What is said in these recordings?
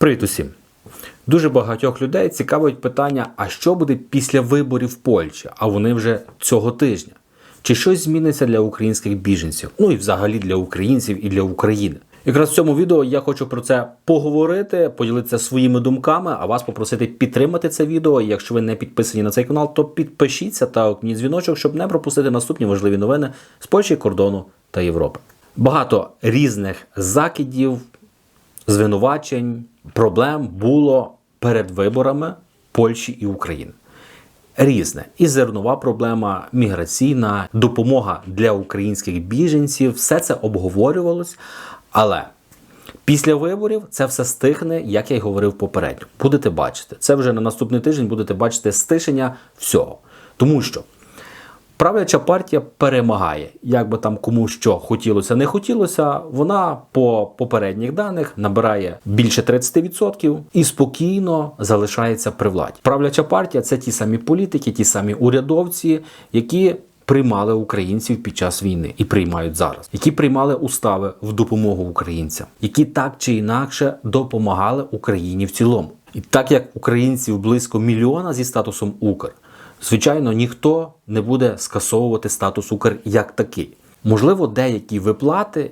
Привіт усім! Дуже багатьох людей цікавить питання: а що буде після виборів в Польщі? А вони вже цього тижня. Чи щось зміниться для українських біженців? Ну і взагалі для українців і для України? Якраз в цьому відео я хочу про це поговорити, поділитися своїми думками, а вас попросити підтримати це відео. Якщо ви не підписані на цей канал, то підпишіться та окніть дзвіночок, щоб не пропустити наступні важливі новини з Польщі, кордону та Європи. Багато різних закидів, звинувачень, проблем було перед виборами Польщі і України. Різне і зернова проблема, міграційна допомога для українських біженців все це обговорювалось. Але після виборів це все стихне, як я й говорив попередньо. Будете бачити. Це вже на наступний тиждень будете бачити стишення всього. Тому що правляча партія перемагає. Як би там кому що хотілося, не хотілося, вона по попередніх даних набирає більше 30% і спокійно залишається при владі. Правляча партія це ті самі політики, ті самі урядовці, які. Приймали українців під час війни і приймають зараз, які приймали устави в допомогу українцям, які так чи інакше допомагали Україні в цілому. І так як українців близько мільйона зі статусом Укр, звичайно, ніхто не буде скасовувати статус Укр як такий. Можливо, деякі виплати,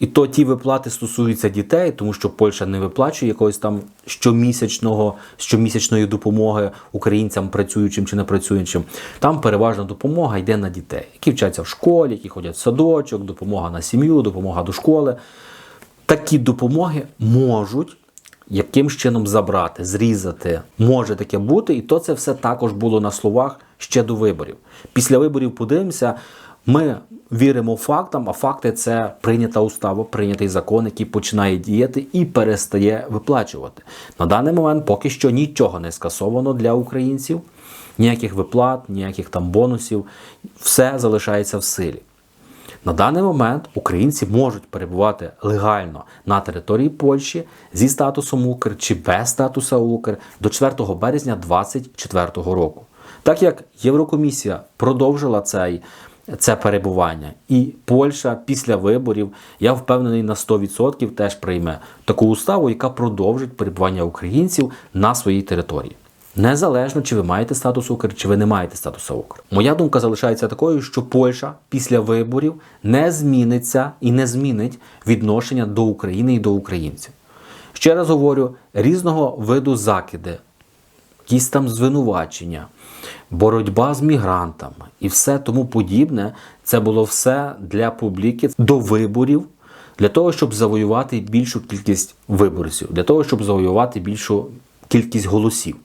і то ті виплати стосуються дітей, тому що Польща не виплачує якогось там щомісячного щомісячної допомоги українцям, працюючим чи не працюючим. Там переважна допомога йде на дітей, які вчаться в школі, які ходять в садочок, допомога на сім'ю, допомога до школи. Такі допомоги можуть якимсь чином забрати, зрізати. Може таке бути, і то це все також було на словах ще до виборів. Після виборів подивимося. Ми віримо фактам, а факти це прийнята устава, прийнятий закон, який починає діяти і перестає виплачувати. На даний момент поки що нічого не скасовано для українців, ніяких виплат, ніяких там бонусів, все залишається в силі. На даний момент українці можуть перебувати легально на території Польщі зі статусом Укр чи без статуса Укр до 4 березня 2024 року. Так як Єврокомісія продовжила цей це перебування. І Польща після виборів, я впевнений, на 100% теж прийме таку уставу, яка продовжить перебування українців на своїй території. Незалежно, чи ви маєте статус Укр, чи ви не маєте статусу Укр. Моя думка залишається такою, що Польща після виборів не зміниться і не змінить відношення до України і до українців. Ще раз говорю, різного виду закиди, якісь там звинувачення, боротьба з мігрантами і все тому подібне, це було все для публіки до виборів, для того, щоб завоювати більшу кількість виборців, для того, щоб завоювати більшу кількість голосів.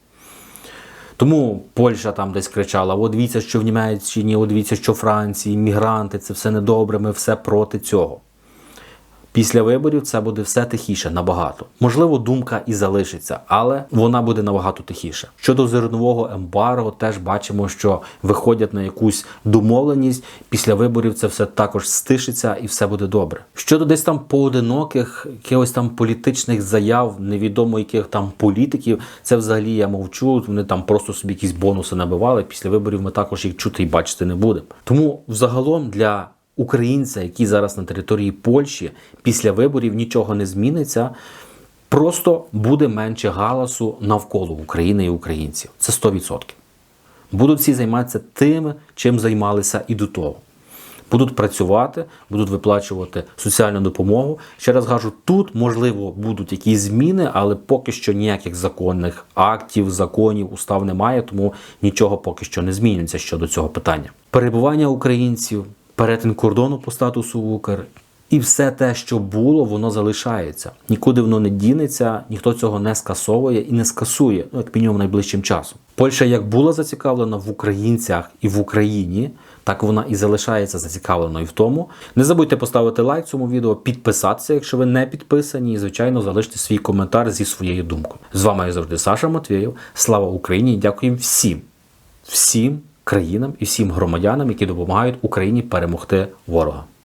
Тому Польща там десь кричала: о, дивіться, що в Німеччині, о, дивіться, що в Франції, мігранти, це все недобре, ми все проти цього. Після виборів це буде все тихіше набагато. Можливо, думка і залишиться, але вона буде набагато тихіше. Щодо зернового ембарго, теж бачимо, що виходять на якусь домовленість. Після виборів це все також стишиться і все буде добре. Щодо десь там поодиноких якихось там політичних заяв, невідомо яких там політиків, це взагалі я мовчу. Вони там просто собі якісь бонуси набивали. Після виборів ми також їх чути і бачити не будемо. Тому взагалом для українця, який зараз на території Польщі, після виборів нічого не зміниться. Просто буде менше галасу навколо України і українців. Це 100%. Будуть всі займатися тим, чим займалися і до того. Будуть працювати, будуть виплачувати соціальну допомогу. Ще раз кажу, тут можливо будуть якісь зміни, але поки що ніяких законних актів, законів, устав немає, тому нічого поки що не змінюється щодо цього питання. Перебування українців перетин кордону по статусу Укр. І все те, що було, воно залишається. Нікуди воно не дінеться, ніхто цього не скасовує і не скасує, ну як мінімум найближчим часом. Польща як була зацікавлена в українцях і в Україні, так вона і залишається зацікавленою в тому. Не забудьте поставити лайк цьому відео, підписатися, якщо ви не підписані, і звичайно залиште свій коментар зі своєю думкою. З вами як завжди Саша Матвєєв. Слава Україні! Дякуємо всім, всім країнам і всім громадянам, які допомагають Україні перемогти ворога.